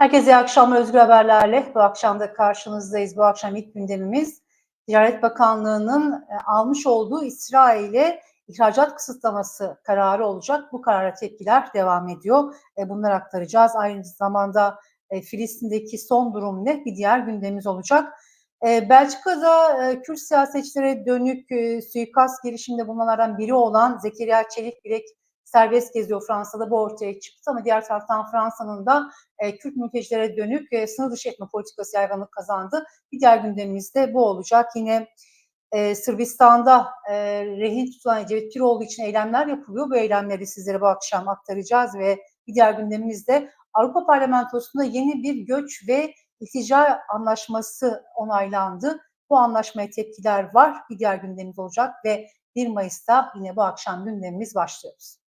Herkese iyi akşamlar Özgür Haberler'le. Bu akşam da karşınızdayız. Bu akşam ilk gündemimiz Ticaret Bakanlığı'nın e, almış olduğu İsrail'e ihracat kısıtlaması kararı olacak. Bu karara tepkiler devam ediyor. E, Bunları aktaracağız. Aynı zamanda e, Filistin'deki son durum ne? Bir diğer gündemimiz olacak. Belçika'da Kürt siyasetçilere dönük suikast girişiminde bulunanlardan biri olan Zekeriya Çelik Bilek serbest geziyor Fransa'da bu ortaya çıktı ama diğer taraftan Fransa'nın da e, Kürt mültecilere dönük e, sınır dışı etme politikası yaygınlık kazandı. Bir diğer gündemimizde bu olacak. Yine e, Sırbistan'da e, rehin tutulan Ecevit Piroğlu için eylemler yapılıyor. Bu eylemleri sizlere bu akşam aktaracağız ve bir diğer gündemimizde Avrupa Parlamentosu'nda yeni bir göç ve iltica anlaşması onaylandı. Bu anlaşmaya tepkiler var. Bir diğer gündemimiz olacak ve 1 Mayıs'ta yine bu akşam gündemimiz başlıyoruz.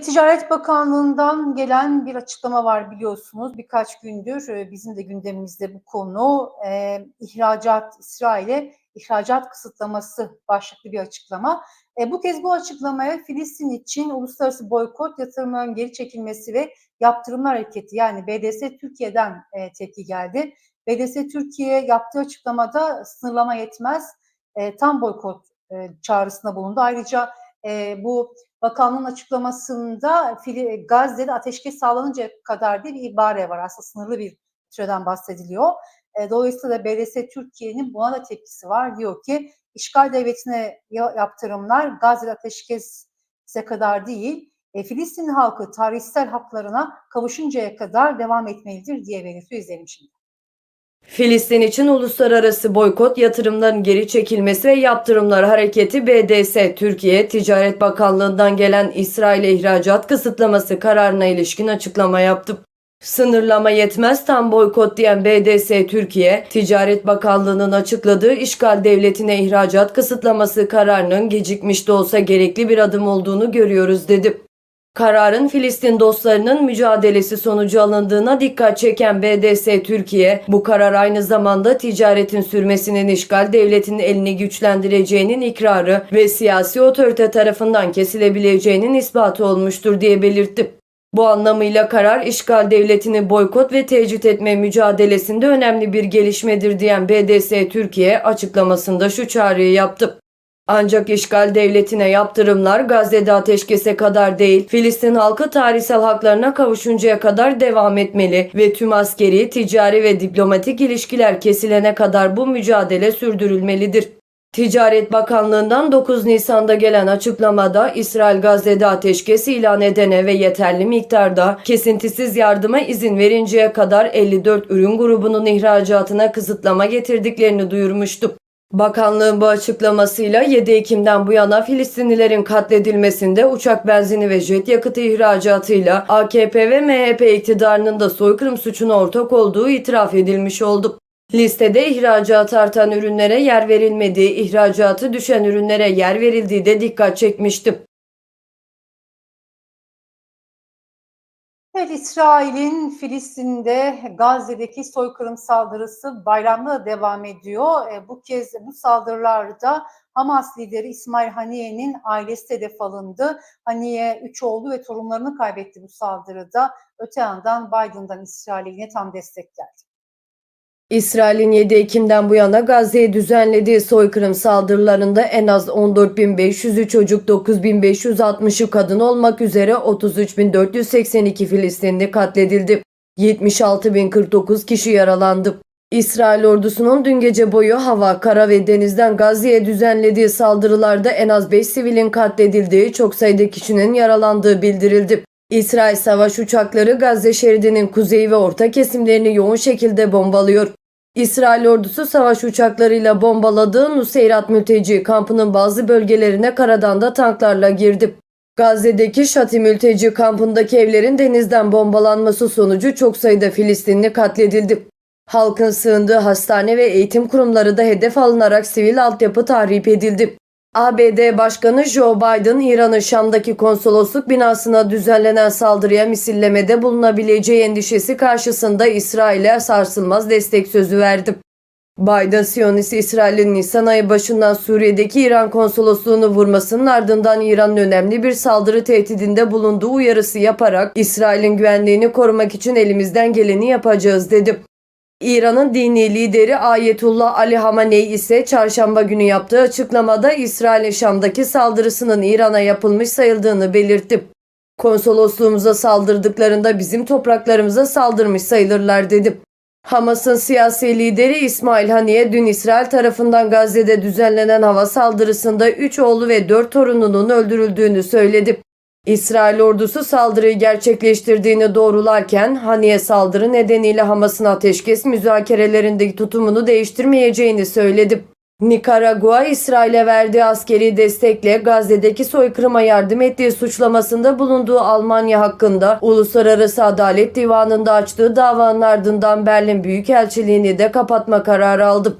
Ticaret Bakanlığı'ndan gelen bir açıklama var biliyorsunuz. Birkaç gündür e, bizim de gündemimizde bu konu. E, ihracat, İsrail'e ihracat kısıtlaması başlıklı bir açıklama. E, bu kez bu açıklamaya Filistin için uluslararası boykot, yatırımların geri çekilmesi ve yaptırımlar hareketi yani BDS Türkiye'den e, tepki geldi. BDS Türkiye yaptığı açıklamada sınırlama yetmez, e, tam boykot e, çağrısında bulundu. Ayrıca e, bu bakanlığın açıklamasında Gazze'de ateşkes sağlanıncaya kadar diye bir ibare var. Aslında sınırlı bir süreden bahsediliyor. E, dolayısıyla BDS Türkiye'nin buna da tepkisi var. Diyor ki işgal devletine yaptırımlar Gazze'de ateşkese kadar değil, e, Filistin halkı tarihsel haklarına kavuşuncaya kadar devam etmelidir diye belirtiyor. İzleyelim şimdi. Filistin için uluslararası boykot, yatırımların geri çekilmesi ve yaptırımlar hareketi BDS Türkiye Ticaret Bakanlığı'ndan gelen İsrail'e ihracat kısıtlaması kararına ilişkin açıklama yaptı. Sınırlama yetmez tam boykot diyen BDS Türkiye, Ticaret Bakanlığı'nın açıkladığı işgal devletine ihracat kısıtlaması kararının gecikmiş de olsa gerekli bir adım olduğunu görüyoruz dedi. Kararın Filistin dostlarının mücadelesi sonucu alındığına dikkat çeken BDS Türkiye, bu karar aynı zamanda ticaretin sürmesinin işgal devletinin elini güçlendireceğinin ikrarı ve siyasi otorite tarafından kesilebileceğinin ispatı olmuştur diye belirtti. Bu anlamıyla karar işgal devletini boykot ve tecrit etme mücadelesinde önemli bir gelişmedir diyen BDS Türkiye açıklamasında şu çağrıyı yaptı. Ancak işgal devletine yaptırımlar Gazze'de ateşkese kadar değil, Filistin halkı tarihsel haklarına kavuşuncaya kadar devam etmeli ve tüm askeri, ticari ve diplomatik ilişkiler kesilene kadar bu mücadele sürdürülmelidir. Ticaret Bakanlığı'ndan 9 Nisan'da gelen açıklamada İsrail Gazze'de ateşkes ilan edene ve yeterli miktarda kesintisiz yardıma izin verinceye kadar 54 ürün grubunun ihracatına kısıtlama getirdiklerini duyurmuştu. Bakanlığın bu açıklamasıyla 7 Ekim'den bu yana Filistinlilerin katledilmesinde uçak benzini ve jet yakıtı ihracatıyla AKP ve MHP iktidarının da soykırım suçuna ortak olduğu itiraf edilmiş oldu. Listede ihracatı artan ürünlere yer verilmediği, ihracatı düşen ürünlere yer verildiği de dikkat çekmişti. Evet, İsrail'in Filistin'de Gazze'deki soykırım saldırısı bayramda da devam ediyor. E, bu kez bu saldırılarda Hamas lideri İsmail Haniye'nin ailesi hedef alındı. Haniye üç oğlu ve torunlarını kaybetti bu saldırıda. Öte yandan Biden'dan İsrail'e yine tam destek geldi. İsrail'in 7 Ekim'den bu yana Gazze'ye düzenlediği soykırım saldırılarında en az 14.500'ü çocuk 9.560'ı kadın olmak üzere 33.482 Filistinli katledildi. 76.049 kişi yaralandı. İsrail ordusunun dün gece boyu hava, kara ve denizden Gazze'ye düzenlediği saldırılarda en az 5 sivilin katledildiği, çok sayıda kişinin yaralandığı bildirildi. İsrail savaş uçakları Gazze şeridinin kuzey ve orta kesimlerini yoğun şekilde bombalıyor. İsrail ordusu savaş uçaklarıyla bombaladığı Nuseyrat mülteci kampının bazı bölgelerine karadan da tanklarla girdi. Gazze'deki Şati mülteci kampındaki evlerin denizden bombalanması sonucu çok sayıda Filistinli katledildi. Halkın sığındığı hastane ve eğitim kurumları da hedef alınarak sivil altyapı tahrip edildi. ABD Başkanı Joe Biden, İran'ın Şam'daki konsolosluk binasına düzenlenen saldırıya misillemede bulunabileceği endişesi karşısında İsrail'e sarsılmaz destek sözü verdi. Biden, Siyonist İsrail'in Nisan ayı başından Suriye'deki İran konsolosluğunu vurmasının ardından İran'ın önemli bir saldırı tehdidinde bulunduğu uyarısı yaparak İsrail'in güvenliğini korumak için elimizden geleni yapacağız dedi. İran'ın dini lideri Ayetullah Ali Hamaney ise çarşamba günü yaptığı açıklamada İsrail'in Şam'daki saldırısının İran'a yapılmış sayıldığını belirtti. Konsolosluğumuza saldırdıklarında bizim topraklarımıza saldırmış sayılırlar dedi. Hamas'ın siyasi lideri İsmail Haniye dün İsrail tarafından Gazze'de düzenlenen hava saldırısında 3 oğlu ve 4 torununun öldürüldüğünü söyledi. İsrail ordusu saldırıyı gerçekleştirdiğini doğrularken Haniye saldırı nedeniyle Hamas'ın ateşkes müzakerelerindeki tutumunu değiştirmeyeceğini söyledi. Nikaragua, İsrail'e verdiği askeri destekle Gazze'deki soykırıma yardım ettiği suçlamasında bulunduğu Almanya hakkında Uluslararası Adalet Divanı'nda açtığı davanın ardından Berlin Büyükelçiliğini de kapatma kararı aldı.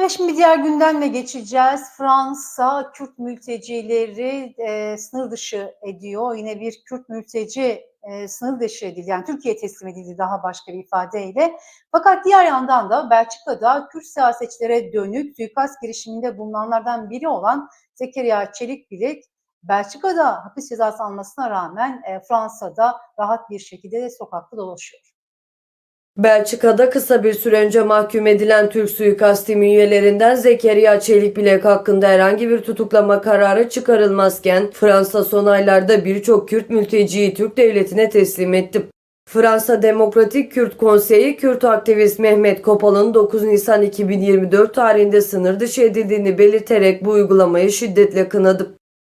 Evet şimdi diğer gündemle geçeceğiz. Fransa Kürt mültecileri e, sınır dışı ediyor. Yine bir Kürt mülteci e, sınır dışı edildi. Yani Türkiye teslim edildi daha başka bir ifadeyle. Fakat diğer yandan da Belçika'da Kürt siyasetçilere dönük suikast girişiminde bulunanlardan biri olan Zekeriya Çelikbilek Belçika'da hapis cezası almasına rağmen e, Fransa'da rahat bir şekilde sokakta dolaşıyor. Belçika'da kısa bir süre önce mahkum edilen Türk suikasti üyelerinden Zekeriya Çelikbilek hakkında herhangi bir tutuklama kararı çıkarılmazken Fransa son aylarda birçok Kürt mülteciyi Türk devletine teslim etti. Fransa Demokratik Kürt Konseyi Kürt aktivist Mehmet Kopal'ın 9 Nisan 2024 tarihinde sınır dışı edildiğini belirterek bu uygulamayı şiddetle kınadı.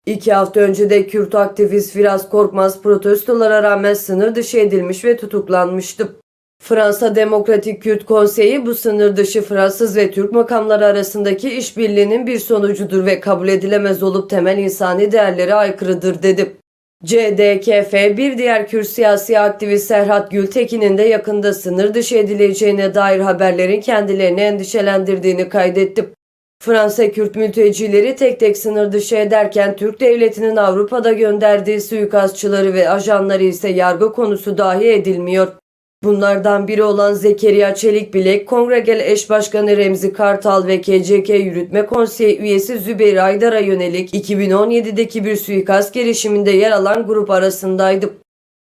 İki hafta önce de Kürt aktivist Firaz Korkmaz protestolara rağmen sınır dışı edilmiş ve tutuklanmıştı. Fransa Demokratik Kürt Konseyi bu sınır dışı Fransız ve Türk makamları arasındaki işbirliğinin bir sonucudur ve kabul edilemez olup temel insani değerlere aykırıdır dedi. CDKF bir diğer Kürt siyasi aktivist Serhat Gültekin'in de yakında sınır dışı edileceğine dair haberlerin kendilerini endişelendirdiğini kaydetti. Fransa Kürt mültecileri tek tek sınır dışı ederken Türk devletinin Avrupa'da gönderdiği suikastçıları ve ajanları ise yargı konusu dahi edilmiyor. Bunlardan biri olan Zekeriya Çelikbilek, Kongregel Eş Başkanı Remzi Kartal ve KCK Yürütme Konseyi üyesi Zübeyir Aydar'a yönelik 2017'deki bir suikast girişiminde yer alan grup arasındaydı.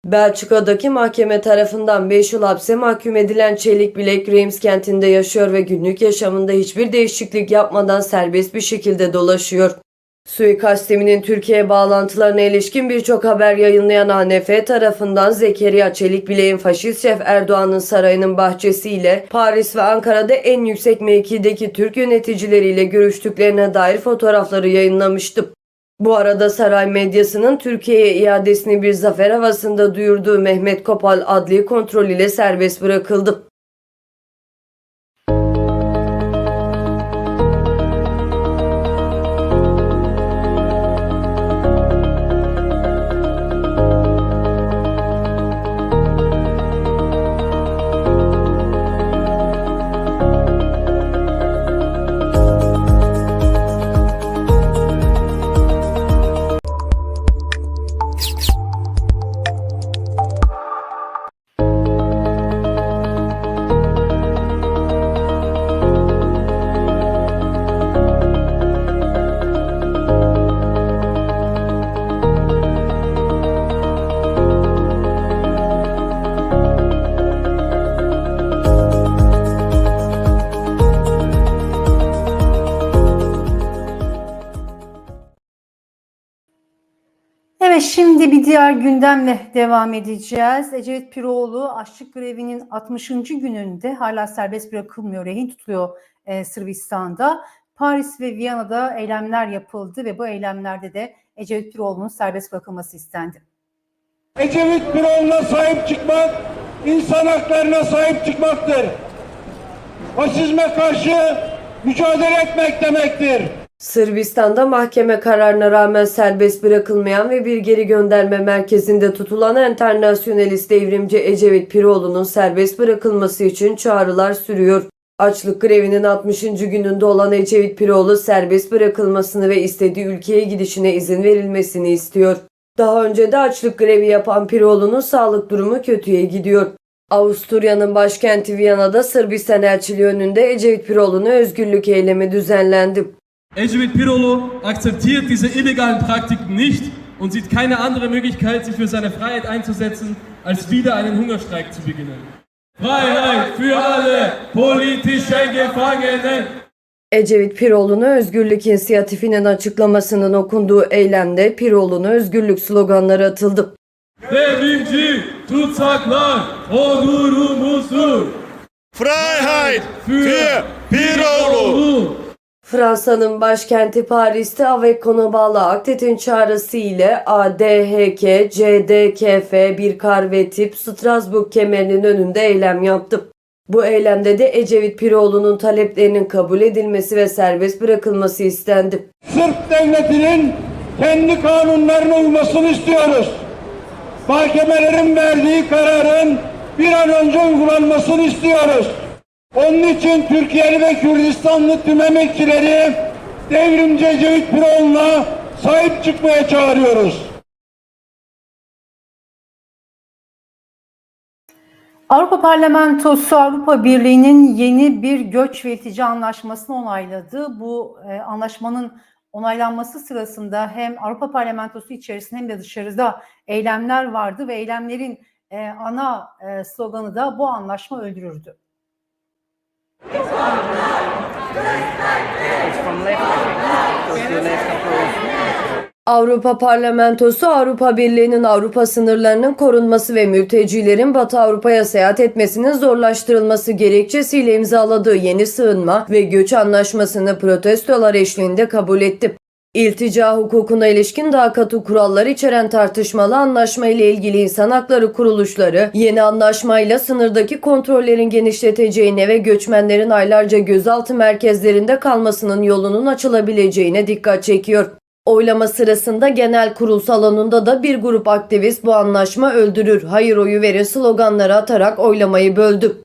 Belçika'daki mahkeme tarafından 5 yıl hapse mahkum edilen Çelikbilek, Reims kentinde yaşıyor ve günlük yaşamında hiçbir değişiklik yapmadan serbest bir şekilde dolaşıyor. Suikasteminin Türkiye bağlantılarına ilişkin birçok haber yayınlayan ANF tarafından Zekeriya Çelikbilek'in faşist şef Erdoğan'ın sarayının bahçesiyle Paris ve Ankara'da en yüksek mevkideki Türk yöneticileriyle görüştüklerine dair fotoğrafları yayınlamıştı. Bu arada saray medyasının Türkiye'ye iadesini bir zafer havasında duyurduğu Mehmet Kopal adli kontrol ile serbest bırakıldı. Şimdi bir diğer gündemle devam edeceğiz. Ecevit Piroğlu açlık grevinin 60. gününde hala serbest bırakılmıyor, rehin tutuluyor e, Sırbistan'da. Paris ve Viyana'da eylemler yapıldı ve bu eylemlerde de Ecevit Piroğlu'nun serbest bırakılması istendi. Ecevit Biroğlu'na sahip çıkmak, insan haklarına sahip çıkmaktır. Faşizme karşı mücadele etmek demektir. Sırbistan'da mahkeme kararına rağmen serbest bırakılmayan ve bir geri gönderme merkezinde tutulan enternasyonalist devrimci Ecevit Piroğlu'nun serbest bırakılması için çağrılar sürüyor. Açlık grevinin 60. gününde olan Ecevit Piroğlu serbest bırakılmasını ve istediği ülkeye gidişine izin verilmesini istiyor. Daha önce de açlık grevi yapan Piroğlu'nun sağlık durumu kötüye gidiyor. Avusturya'nın başkenti Viyana'da Sırbistan elçiliği önünde Ecevit Piroğlu'na özgürlük eylemi düzenlendi. Ecevit Pirolo akzeptiert diese illegalen Praktiken nicht und sieht keine andere Möglichkeit, sich für seine Freiheit einzusetzen, als wieder einen Hungerstreik zu beginnen. Freiheit für alle politischen Gefangenen! Ecevit Piroğlu'na özgürlük inisiyatifinin açıklamasının okunduğu eylemde Piroğlu'na özgürlük sloganları atıldı. Devrimci tutsaklar onurumuzdur. Freiheit für Pirolu. Fransa'nın başkenti Paris'te Avecon'a bağlı Aktet'in çağrısı ile ADHK, CDKF, bir kar ve tip Strasbourg kemerinin önünde eylem yaptı. Bu eylemde de Ecevit Piroğlu'nun taleplerinin kabul edilmesi ve serbest bırakılması istendi. Sırp devletinin kendi kanunlarına uymasını istiyoruz. Mahkemelerin verdiği kararın bir an önce uygulanmasını istiyoruz. Onun için Türkiye'li ve Kürdistanlı tüm emekçileri devrimci Ecevit Piroğlu'na sahip çıkmaya çağırıyoruz. Avrupa Parlamentosu Avrupa Birliği'nin yeni bir göç ve iltica anlaşmasını onayladı. Bu e, anlaşmanın onaylanması sırasında hem Avrupa Parlamentosu içerisinde hem de dışarıda eylemler vardı ve eylemlerin e, ana e, sloganı da bu anlaşma öldürürdü. Avrupa Parlamentosu Avrupa Birliği'nin Avrupa sınırlarının korunması ve mültecilerin Batı Avrupa'ya seyahat etmesinin zorlaştırılması gerekçesiyle imzaladığı yeni sığınma ve göç anlaşmasını protestolar eşliğinde kabul etti. İltica hukukuna ilişkin daha katı kurallar içeren tartışmalı anlaşma ile ilgili insan hakları kuruluşları yeni anlaşmayla sınırdaki kontrollerin genişleteceğine ve göçmenlerin aylarca gözaltı merkezlerinde kalmasının yolunun açılabileceğine dikkat çekiyor. Oylama sırasında genel kurul salonunda da bir grup aktivist bu anlaşma öldürür, hayır oyu verin sloganları atarak oylamayı böldü.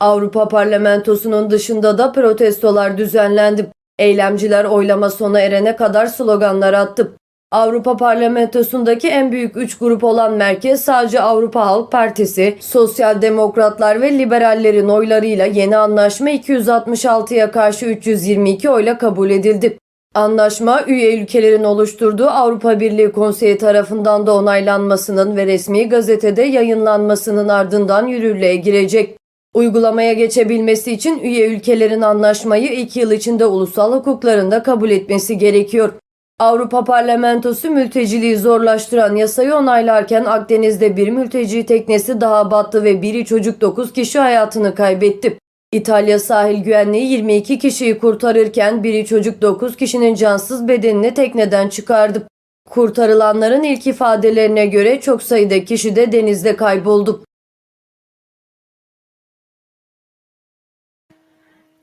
Avrupa Parlamentosu'nun dışında da protestolar düzenlendi. Eylemciler oylama sona erene kadar sloganlar attı. Avrupa Parlamentosu'ndaki en büyük üç grup olan Merkez Sağcı Avrupa Halk Partisi, Sosyal Demokratlar ve Liberallerin oylarıyla yeni anlaşma 266'ya karşı 322 oyla kabul edildi. Anlaşma üye ülkelerin oluşturduğu Avrupa Birliği Konseyi tarafından da onaylanmasının ve resmi gazetede yayınlanmasının ardından yürürlüğe girecek. Uygulamaya geçebilmesi için üye ülkelerin anlaşmayı 2 yıl içinde ulusal hukuklarında kabul etmesi gerekiyor. Avrupa Parlamentosu mülteciliği zorlaştıran yasayı onaylarken Akdeniz'de bir mülteci teknesi daha battı ve biri çocuk 9 kişi hayatını kaybetti. İtalya sahil güvenliği 22 kişiyi kurtarırken biri çocuk 9 kişinin cansız bedenini tekneden çıkardı. Kurtarılanların ilk ifadelerine göre çok sayıda kişi de denizde kayboldu.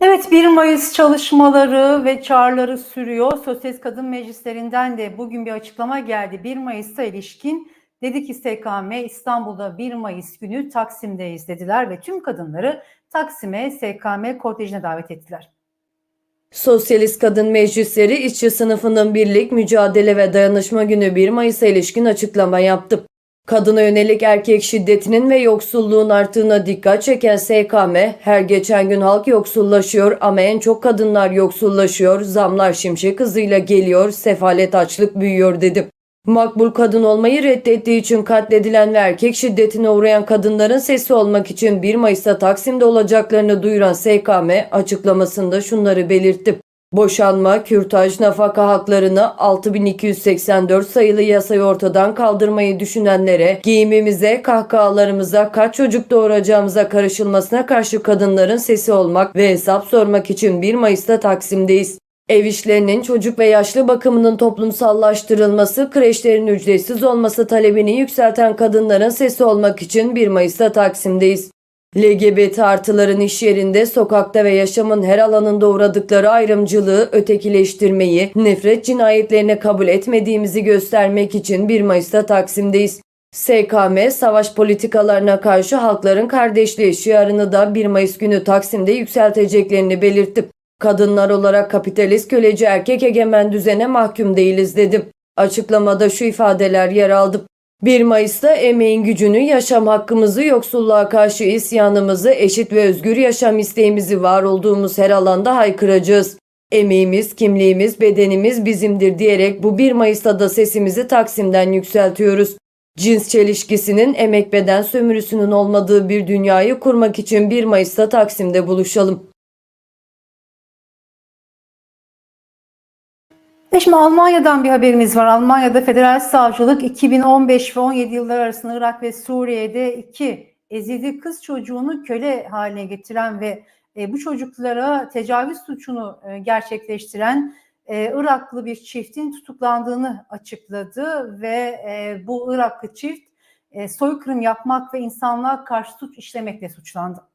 Evet 1 Mayıs çalışmaları ve çağrıları sürüyor. Sosyalist Kadın Meclislerinden de bugün bir açıklama geldi. 1 Mayıs'ta ilişkin dedi ki SKM İstanbul'da 1 Mayıs günü Taksim'deyiz dediler ve tüm kadınları Taksim'e SKM kortejine davet ettiler. Sosyalist Kadın Meclisleri işçi sınıfının birlik, mücadele ve dayanışma günü 1 Mayıs'a ilişkin açıklama yaptı. Kadına yönelik erkek şiddetinin ve yoksulluğun arttığına dikkat çeken SKM, her geçen gün halk yoksullaşıyor ama en çok kadınlar yoksullaşıyor, zamlar şimşek hızıyla geliyor, sefalet açlık büyüyor dedi. Makbul kadın olmayı reddettiği için katledilen ve erkek şiddetine uğrayan kadınların sesi olmak için 1 Mayıs'ta Taksim'de olacaklarını duyuran SKM açıklamasında şunları belirtti. Boşanma, kürtaj, nafaka haklarını 6284 sayılı yasayı ortadan kaldırmayı düşünenlere, giyimimize, kahkahalarımıza, kaç çocuk doğuracağımıza karışılmasına karşı kadınların sesi olmak ve hesap sormak için 1 Mayıs'ta Taksim'deyiz. Ev işlerinin çocuk ve yaşlı bakımının toplumsallaştırılması, kreşlerin ücretsiz olması talebini yükselten kadınların sesi olmak için 1 Mayıs'ta Taksim'deyiz. LGBT artıların iş yerinde, sokakta ve yaşamın her alanında uğradıkları ayrımcılığı, ötekileştirmeyi, nefret cinayetlerini kabul etmediğimizi göstermek için 1 Mayıs'ta Taksim'deyiz. SKM, savaş politikalarına karşı halkların kardeşliği şiarını da 1 Mayıs günü Taksim'de yükselteceklerini belirtti. Kadınlar olarak kapitalist köleci erkek egemen düzene mahkum değiliz dedim. Açıklamada şu ifadeler yer aldı. 1 Mayıs'ta emeğin gücünü, yaşam hakkımızı, yoksulluğa karşı isyanımızı, eşit ve özgür yaşam isteğimizi var olduğumuz her alanda haykıracağız. Emeğimiz, kimliğimiz, bedenimiz bizimdir diyerek bu 1 Mayıs'ta da sesimizi Taksim'den yükseltiyoruz. Cins çelişkisinin emek beden sömürüsünün olmadığı bir dünyayı kurmak için 1 Mayıs'ta Taksim'de buluşalım. Ve Şimdi Almanya'dan bir haberimiz var. Almanya'da Federal Savcılık 2015 ve 17 yıllar arasında Irak ve Suriye'de iki Ezidi kız çocuğunu köle haline getiren ve e, bu çocuklara tecavüz suçunu e, gerçekleştiren e, Iraklı bir çiftin tutuklandığını açıkladı ve bu Iraklı çift soykırım yapmak ve insanlığa karşı suç işlemekle suçlandı.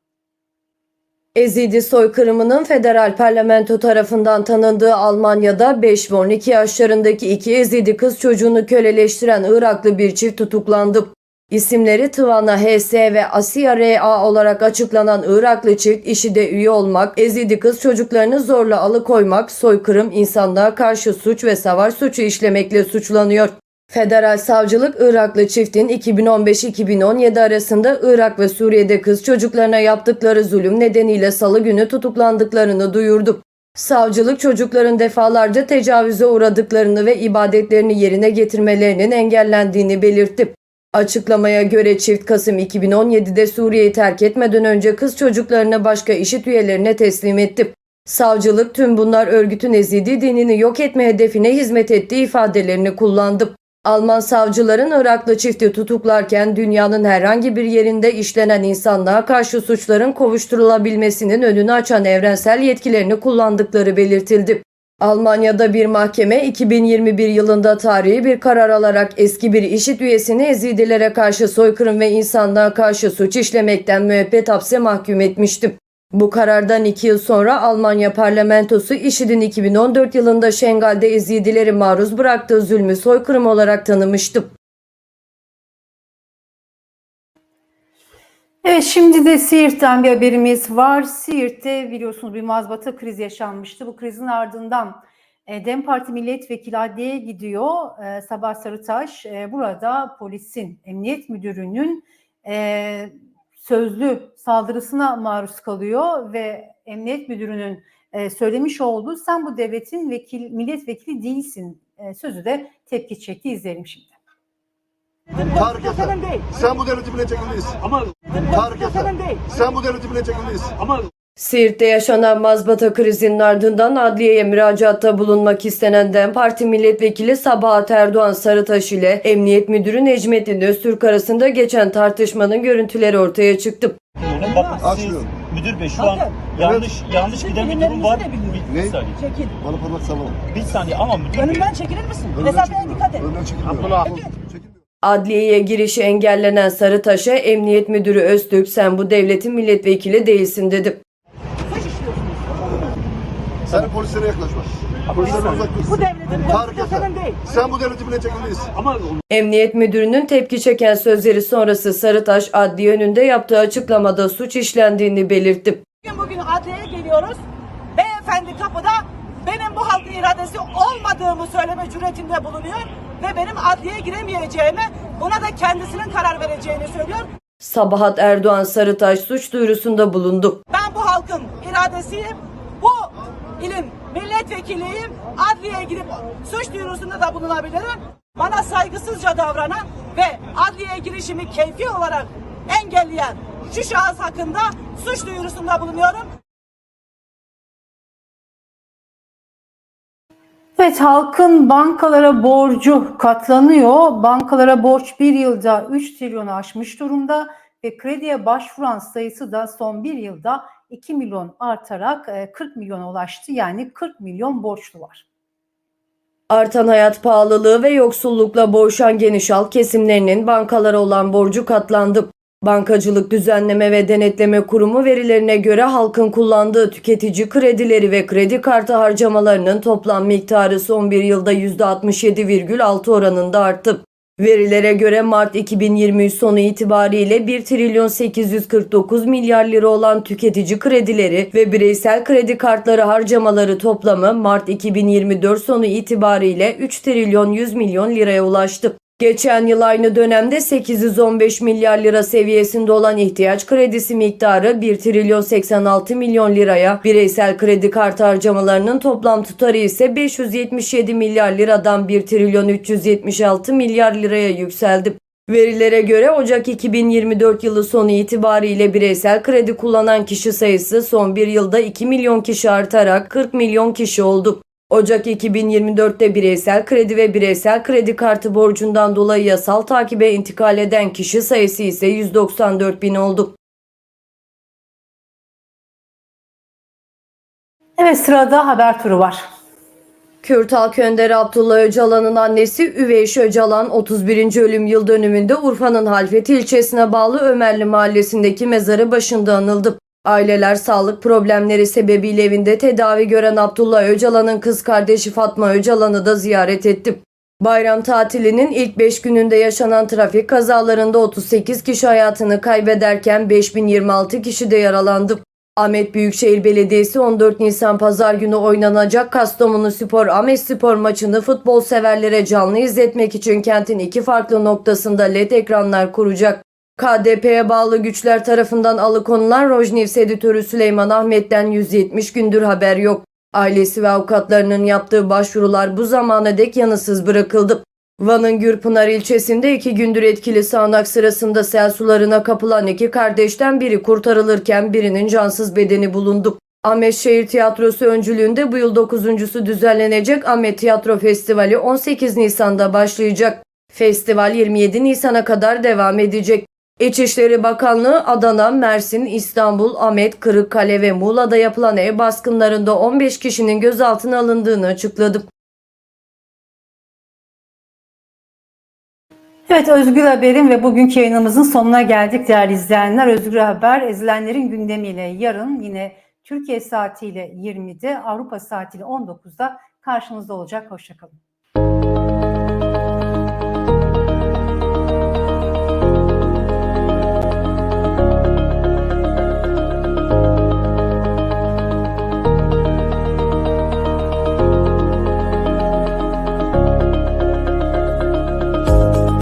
Ezidi soykırımının federal parlamento tarafından tanındığı Almanya'da 5 ve 12 yaşlarındaki iki Ezidi kız çocuğunu köleleştiren Iraklı bir çift tutuklandı. İsimleri Tıvana HS ve Asiya RA olarak açıklanan Iraklı çift IŞİD'e üye olmak, Ezidi kız çocuklarını zorla alıkoymak, soykırım, insanlığa karşı suç ve savaş suçu işlemekle suçlanıyor. Federal savcılık Iraklı çiftin 2015-2017 arasında Irak ve Suriye'de kız çocuklarına yaptıkları zulüm nedeniyle salı günü tutuklandıklarını duyurdu. Savcılık çocukların defalarca tecavüze uğradıklarını ve ibadetlerini yerine getirmelerinin engellendiğini belirtti. Açıklamaya göre çift Kasım 2017'de Suriye'yi terk etmeden önce kız çocuklarını başka işit üyelerine teslim etti. Savcılık tüm bunlar örgütün ezidi dinini yok etme hedefine hizmet ettiği ifadelerini kullandı. Alman savcıların Iraklı çifti tutuklarken dünyanın herhangi bir yerinde işlenen insanlığa karşı suçların kovuşturulabilmesinin önünü açan evrensel yetkilerini kullandıkları belirtildi. Almanya'da bir mahkeme 2021 yılında tarihi bir karar alarak eski bir işit üyesini Ezidilere karşı soykırım ve insanlığa karşı suç işlemekten müebbet hapse mahkum etmişti. Bu karardan iki yıl sonra Almanya parlamentosu IŞİD'in 2014 yılında Şengal'de Ezidileri maruz bıraktığı zulmü soykırım olarak tanımıştı. Evet şimdi de Siirt'ten bir haberimiz var. Siirt'te biliyorsunuz bir mazbata krizi yaşanmıştı. Bu krizin ardından e, DEM Parti milletvekili adliyeye gidiyor. E, Sabah Sarıtaş e, burada polisin, emniyet müdürünün sözlü saldırısına maruz kalıyor ve emniyet müdürünün e, söylemiş olduğu sen bu devletin vekil, milletvekili değilsin e, sözü de tepki çekti. İzleyelim şimdi. Tarık yeter. Sen bu devleti bilecek değilsin. Ama Tarık yeter. Sen bu devleti bilecek değilsin. ama Siirt'te yaşanan mazbata krizinin ardından adliyeye müracaatta bulunmak istenen DEM Parti milletvekili Sabahat Erdoğan Sarıtaş ile Emniyet Müdürü Necmettin Öztürk arasında geçen tartışmanın görüntüleri ortaya çıktı. Bakın Açmıyorum. müdür bey şu an yanlış yanlış giden bir durum var. Bir, bir Ne? saniye. Çekil. Bana parmak sallama. Bir saniye ama müdür bey. Önümden çekilir misin? Mesafeye dikkat et. Önden çekilmiyorum. Çekilmiyorum. Adliyeye girişi engellenen Sarıtaş'a Emniyet Müdürü Öztürk sen bu devletin milletvekili değilsin dedi. Suç işliyorsunuz. Sen polislere yaklaşma. Polislerden uzak Bu dur. devletin polisi senin değil. Sen bu devleti bilecek değilsin. Ama Emniyet Müdürü'nün tepki çeken sözleri sonrası Sarıtaş adliye önünde yaptığı açıklamada suç işlendiğini belirtti. Bugün bugün adliyeye geliyoruz. Beyefendi kapıda benim bu halkın iradesi olmadığımı söyleme cüretinde bulunuyor. Ve benim adliyeye giremeyeceğimi, buna da kendisinin karar vereceğini söylüyor. Sabahat Erdoğan Sarıtaş suç duyurusunda bulundu. Ben bu halkın iradesiyim. Bu ilin milletvekiliyim. Adliyeye gidip suç duyurusunda da bulunabilirim. Bana saygısızca davranan ve adliyeye girişimi keyfi olarak engelleyen şu şahıs hakkında suç duyurusunda bulunuyorum. Evet halkın bankalara borcu katlanıyor. Bankalara borç bir yılda 3 trilyonu aşmış durumda ve krediye başvuran sayısı da son bir yılda 2 milyon artarak e, 40 milyona ulaştı. Yani 40 milyon borçlu var. Artan hayat pahalılığı ve yoksullukla boğuşan geniş halk kesimlerinin bankalara olan borcu katlandı. Bankacılık Düzenleme ve Denetleme Kurumu verilerine göre halkın kullandığı tüketici kredileri ve kredi kartı harcamalarının toplam miktarı son bir yılda %67,6 oranında arttı. Verilere göre Mart 2023 sonu itibariyle 1 trilyon 849 milyar lira olan tüketici kredileri ve bireysel kredi kartları harcamaları toplamı Mart 2024 sonu itibariyle 3 trilyon 100 milyon liraya ulaştı. Geçen yıl aynı dönemde 815 milyar lira seviyesinde olan ihtiyaç kredisi miktarı 1 trilyon 86 milyon liraya, bireysel kredi kartı harcamalarının toplam tutarı ise 577 milyar liradan 1 trilyon 376 milyar liraya yükseldi. Verilere göre Ocak 2024 yılı sonu itibariyle bireysel kredi kullanan kişi sayısı son bir yılda 2 milyon kişi artarak 40 milyon kişi oldu. Ocak 2024'te bireysel kredi ve bireysel kredi kartı borcundan dolayı yasal takibe intikal eden kişi sayısı ise 194 bin oldu. Evet sırada haber turu var. Kürt halk önderi Abdullah Öcalan'ın annesi Üveyş Öcalan 31. ölüm yıl dönümünde Urfa'nın Halfet ilçesine bağlı Ömerli mahallesindeki mezarı başında anıldı. Aileler sağlık problemleri sebebiyle evinde tedavi gören Abdullah Öcalan'ın kız kardeşi Fatma Öcalan'ı da ziyaret etti. Bayram tatilinin ilk 5 gününde yaşanan trafik kazalarında 38 kişi hayatını kaybederken 5026 kişi de yaralandı. Ahmet Büyükşehir Belediyesi 14 Nisan Pazar günü oynanacak Kastamonu Spor Ahmet Spor maçını futbol severlere canlı izletmek için kentin iki farklı noktasında led ekranlar kuracak. KDP'ye bağlı güçler tarafından alıkonulan Rojnev editörü Süleyman Ahmet'ten 170 gündür haber yok. Ailesi ve avukatlarının yaptığı başvurular bu zamana dek yanısız bırakıldı. Van'ın Gürpınar ilçesinde iki gündür etkili sağanak sırasında sel sularına kapılan iki kardeşten biri kurtarılırken birinin cansız bedeni bulundu. Ahmet Şehir Tiyatrosu öncülüğünde bu yıl 9.sü düzenlenecek Ahmet Tiyatro Festivali 18 Nisan'da başlayacak. Festival 27 Nisan'a kadar devam edecek. İçişleri Bakanlığı Adana, Mersin, İstanbul, Ahmet, Kırıkkale ve Muğla'da yapılan ev baskınlarında 15 kişinin gözaltına alındığını açıkladı. Evet Özgür Haber'in ve bugünkü yayınımızın sonuna geldik değerli izleyenler. Özgür Haber ezilenlerin gündemiyle yarın yine Türkiye saatiyle 20'de Avrupa saatiyle 19'da karşınızda olacak. Hoşçakalın.